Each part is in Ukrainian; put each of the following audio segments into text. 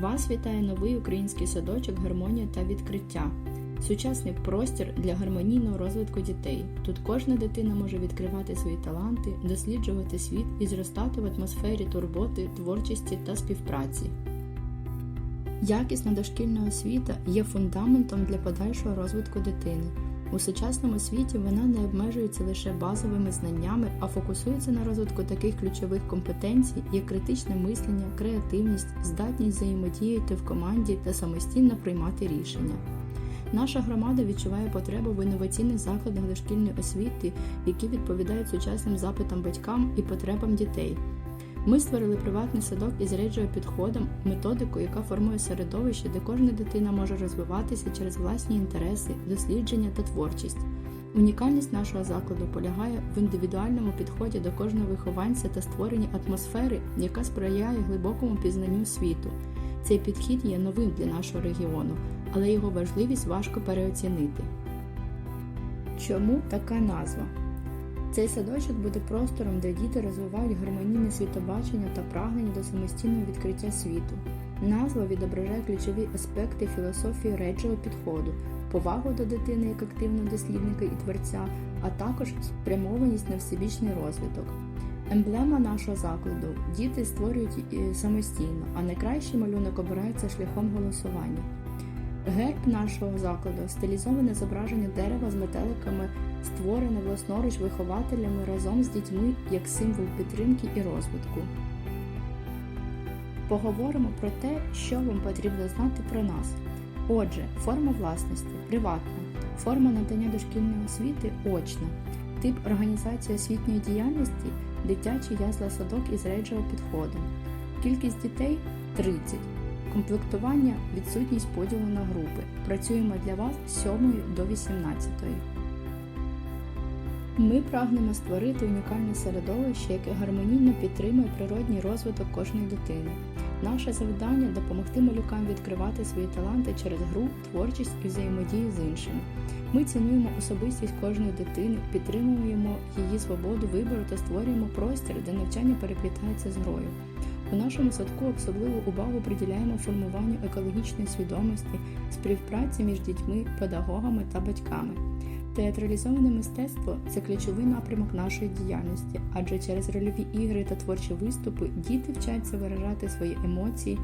Вас вітає новий український садочок Гармонія та відкриття. Сучасний простір для гармонійного розвитку дітей. Тут кожна дитина може відкривати свої таланти, досліджувати світ і зростати в атмосфері турботи, творчості та співпраці. Якісна дошкільна освіта є фундаментом для подальшого розвитку дитини. У сучасному світі вона не обмежується лише базовими знаннями, а фокусується на розвитку таких ключових компетенцій, як критичне мислення, креативність, здатність взаємодіяти в команді та самостійно приймати рішення. Наша громада відчуває потребу в інноваційних закладах дошкільної освіти, які відповідають сучасним запитам батькам і потребам дітей. Ми створили приватний садок із рейджовим підходом, методикою, яка формує середовище, де кожна дитина може розвиватися через власні інтереси, дослідження та творчість. Унікальність нашого закладу полягає в індивідуальному підході до кожного вихованця та створенні атмосфери, яка сприяє глибокому пізнанню світу. Цей підхід є новим для нашого регіону, але його важливість важко переоцінити. Чому така назва? Цей садочок буде простором, де діти розвивають гармонійне світобачення та прагнення до самостійного відкриття світу. Назва відображає ключові аспекти філософії речого підходу, повагу до дитини як активного дослідника і творця, а також спрямованість на всебічний розвиток. Емблема нашого закладу діти створюють е, самостійно, а найкращий малюнок обирається шляхом голосування. Герб нашого закладу стилізоване зображення дерева з метеликами, створене власноруч вихователями разом з дітьми як символ підтримки і розвитку. Поговоримо про те, що вам потрібно знати про нас. Отже, форма власності приватна, форма надання дошкільної освіти очна, тип організації освітньої діяльності дитячий ясла садок із рейджовим підходом, кількість дітей 30. Комплектування відсутність поділу на групи. Працюємо для вас з 7 до 18. Ми прагнемо створити унікальне середовище, яке гармонійно підтримує природній розвиток кожної дитини. Наше завдання допомогти малюкам відкривати свої таланти через гру, творчість і взаємодію з іншими. Ми цінуємо особистість кожної дитини, підтримуємо її свободу вибору та створюємо простір, де навчання переплітається з грою. У нашому садку особливу увагу приділяємо формуванню екологічної свідомості, співпраці між дітьми, педагогами та батьками. Театралізоване мистецтво це ключовий напрямок нашої діяльності, адже через рольові ігри та творчі виступи діти вчаться виражати свої емоції,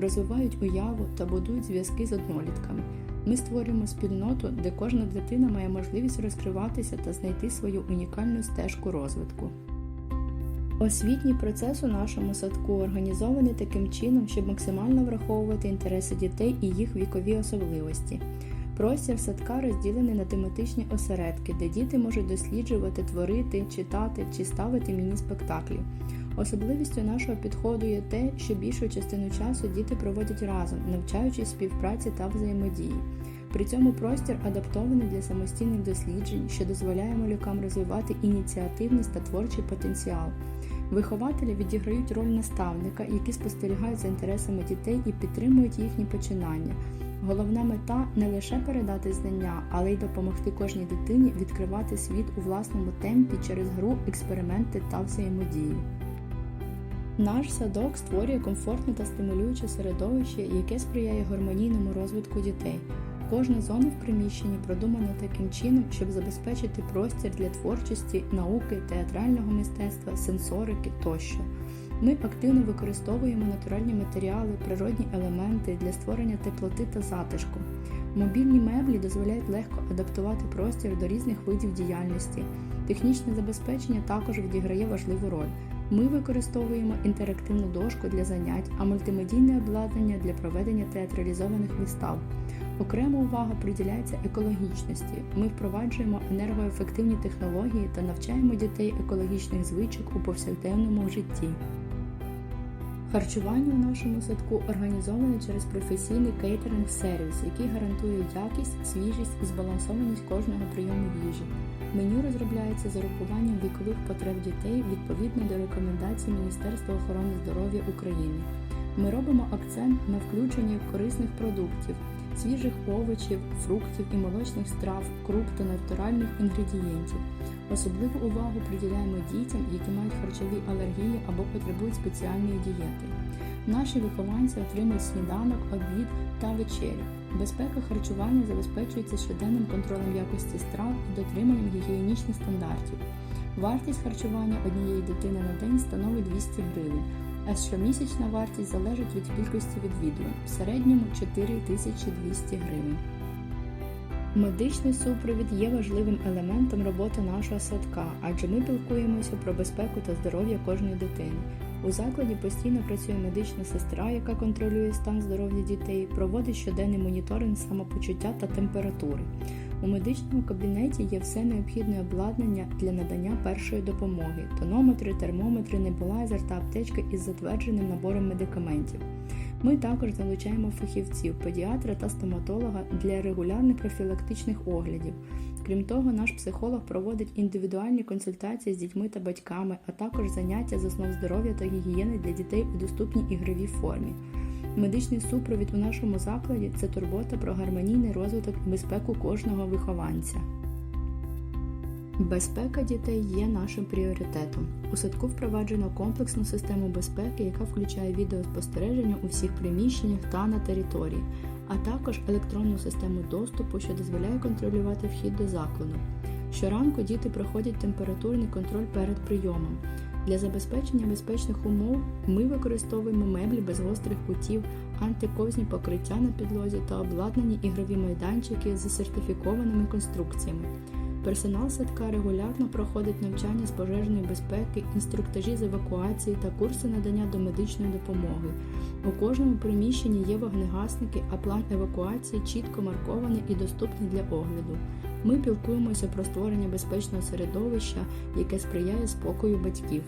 розвивають уяву та будують зв'язки з однолітками. Ми створюємо спільноту, де кожна дитина має можливість розкриватися та знайти свою унікальну стежку розвитку. Освітній процес у нашому садку організований таким чином, щоб максимально враховувати інтереси дітей і їх вікові особливості. Простір садка розділений на тематичні осередки, де діти можуть досліджувати, творити, читати чи ставити міні-спектаклі. Особливістю нашого підходу є те, що більшу частину часу діти проводять разом, навчаючись співпраці та взаємодії. При цьому простір адаптований для самостійних досліджень, що дозволяє малюкам розвивати ініціативність та творчий потенціал. Вихователі відіграють роль наставника, які спостерігають за інтересами дітей і підтримують їхні починання. Головна мета не лише передати знання, але й допомогти кожній дитині відкривати світ у власному темпі через гру, експерименти та взаємодію. Наш садок створює комфортне та стимулююче середовище, яке сприяє гармонійному розвитку дітей. Кожна зона в приміщенні продумана таким чином, щоб забезпечити простір для творчості, науки, театрального мистецтва, сенсорики тощо. Ми активно використовуємо натуральні матеріали, природні елементи для створення теплоти та затишку. Мобільні меблі дозволяють легко адаптувати простір до різних видів діяльності. Технічне забезпечення також відіграє важливу роль. Ми використовуємо інтерактивну дошку для занять, а мультимедійне обладнання для проведення театралізованих вистав. Окрема увага приділяється екологічності. Ми впроваджуємо енергоефективні технології та навчаємо дітей екологічних звичок у повсякденному житті. Харчування у нашому садку організоване через професійний кейтеринг-сервіс, який гарантує якість, свіжість і збалансованість кожного прийому їжі. Меню розробляється з урахуванням вікових потреб дітей відповідно до рекомендацій Міністерства охорони здоров'я України. Ми робимо акцент на включенні корисних продуктів, свіжих овочів, фруктів і молочних страв, круп та натуральних інгредієнтів. Особливу увагу приділяємо дітям, які мають харчові алергії або потребують спеціальної дієти. Наші вихованці отримують сніданок, обід та вечерю. Безпека харчування забезпечується щоденним контролем якості страв і дотриманням гігієнічних стандартів. Вартість харчування однієї дитини на день становить 200 гривень, а щомісячна вартість залежить від кількості відвідувань в середньому 4200 гривень. Медичний супровід є важливим елементом роботи нашого садка, адже ми пілкуємося про безпеку та здоров'я кожної дитини. У закладі постійно працює медична сестра, яка контролює стан здоров'я дітей, проводить щоденний моніторинг самопочуття та температури. У медичному кабінеті є все необхідне обладнання для надання першої допомоги: тонометри, термометри, небулайзер та аптечка із затвердженим набором медикаментів. Ми також залучаємо фахівців, педіатра та стоматолога для регулярних профілактичних оглядів. Крім того, наш психолог проводить індивідуальні консультації з дітьми та батьками, а також заняття з основ здоров'я та гігієни для дітей у доступній ігровій формі. Медичний супровід у нашому закладі це турбота про гармонійний розвиток і безпеку кожного вихованця. Безпека дітей є нашим пріоритетом. У садку впроваджено комплексну систему безпеки, яка включає відеоспостереження у всіх приміщеннях та на території, а також електронну систему доступу, що дозволяє контролювати вхід до закладу. Щоранку діти проходять температурний контроль перед прийомом. Для забезпечення безпечних умов ми використовуємо меблі без гострих кутів, антиковзні покриття на підлозі та обладнані ігрові майданчики з сертифікованими конструкціями. Персонал садка регулярно проходить навчання з пожежної безпеки, інструктажі з евакуації та курси надання домедичної допомоги. У кожному приміщенні є вогнегасники, а план евакуації чітко маркований і доступний для огляду. Ми пілкуємося про створення безпечного середовища, яке сприяє спокою батьків.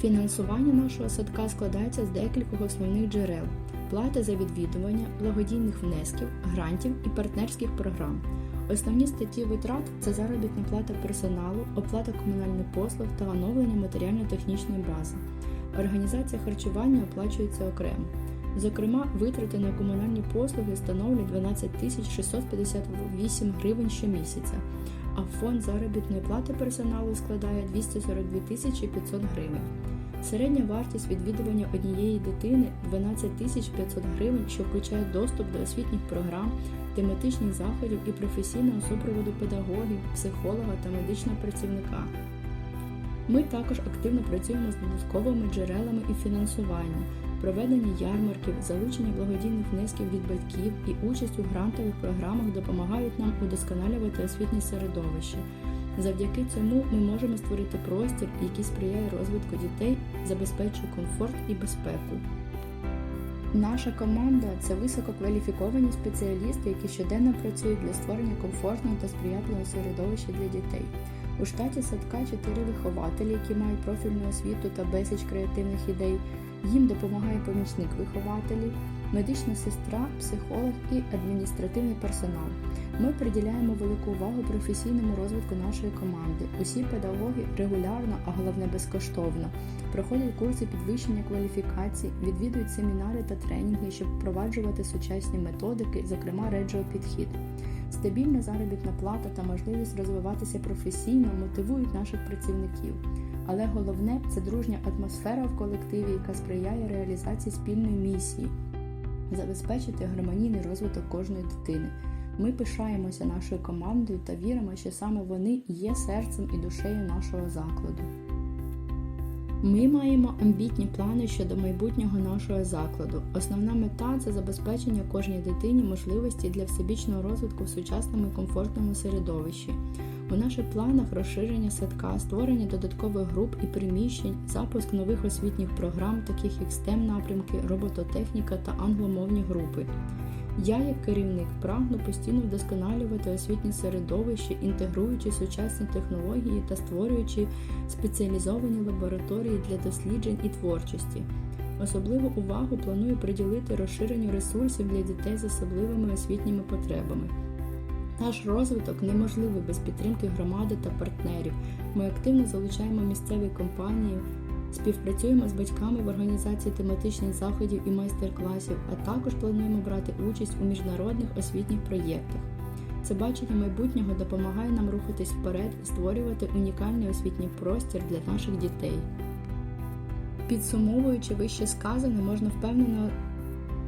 Фінансування нашого садка складається з декількох основних джерел: плати за відвідування, благодійних внесків, грантів і партнерських програм. Основні статті витрат це заробітна плата персоналу, оплата комунальних послуг та оновлення матеріально-технічної бази. Організація харчування оплачується окремо. Зокрема, витрати на комунальні послуги становлять 12 658 гривень щомісяця, а фонд заробітної плати персоналу складає 242 500 гривень. Середня вартість відвідування однієї дитини 12 500 гривень, що включає доступ до освітніх програм, тематичних заходів і професійного супроводу педагогів, психолога та медичного працівника. Ми також активно працюємо з додатковими джерелами і фінансування, проведення ярмарків, залучення благодійних внесків від батьків і участь у грантових програмах допомагають нам удосконалювати освітнє середовище. Завдяки цьому ми можемо створити простір, який сприяє розвитку дітей, забезпечує комфорт і безпеку. Наша команда це висококваліфіковані спеціалісти, які щоденно працюють для створення комфортного та сприятливого середовища для дітей. У штаті садка чотири вихователі, які мають профільну освіту та безліч креативних ідей. Їм допомагає помічник вихователів, медична сестра, психолог і адміністративний персонал. Ми приділяємо велику увагу професійному розвитку нашої команди. Усі педагоги регулярно, а головне безкоштовно, проходять курси підвищення кваліфікацій, відвідують семінари та тренінги, щоб впроваджувати сучасні методики, зокрема реджіо підхід. Стабільна заробітна плата та можливість розвиватися професійно мотивують наших працівників. Але головне це дружня атмосфера в колективі, яка сприяє реалізації спільної місії, забезпечити гармонійний розвиток кожної дитини. Ми пишаємося нашою командою та віримо, що саме вони є серцем і душею нашого закладу. Ми маємо амбітні плани щодо майбутнього нашого закладу. Основна мета це забезпечення кожній дитині можливості для всебічного розвитку в сучасному і комфортному середовищі. У наших планах розширення садка, створення додаткових груп і приміщень, запуск нових освітніх програм, таких як STEM напрямки, робототехніка та англомовні групи. Я, як керівник, прагну постійно вдосконалювати освітнє середовище, інтегруючи сучасні технології та створюючи спеціалізовані лабораторії для досліджень і творчості. Особливу увагу планую приділити розширенню ресурсів для дітей з особливими освітніми потребами. Наш розвиток неможливий без підтримки громади та партнерів. Ми активно залучаємо місцеві компанії, співпрацюємо з батьками в організації тематичних заходів і майстер-класів, а також плануємо брати участь у міжнародних освітніх проєктах. Це бачення майбутнього допомагає нам рухатись вперед і створювати унікальний освітній простір для наших дітей. Підсумовуючи вище сказане, можна впевнено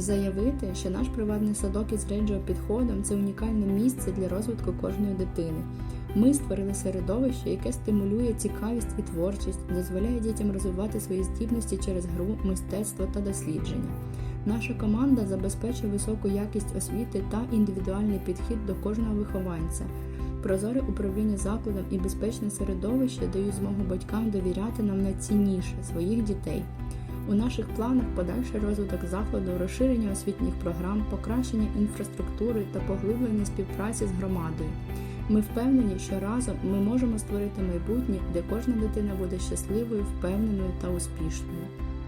заявити, що наш приватний садок із рейнджовим підходом це унікальне місце для розвитку кожної дитини. Ми створили середовище, яке стимулює цікавість і творчість, дозволяє дітям розвивати свої здібності через гру, мистецтво та дослідження. Наша команда забезпечує високу якість освіти та індивідуальний підхід до кожного вихованця. Прозоре управління закладом і безпечне середовище дають змогу батькам довіряти нам найцінніше своїх дітей. У наших планах подальший розвиток закладу, розширення освітніх програм, покращення інфраструктури та поглиблення співпраці з громадою. Ми впевнені, що разом ми можемо створити майбутнє, де кожна дитина буде щасливою, впевненою та успішною.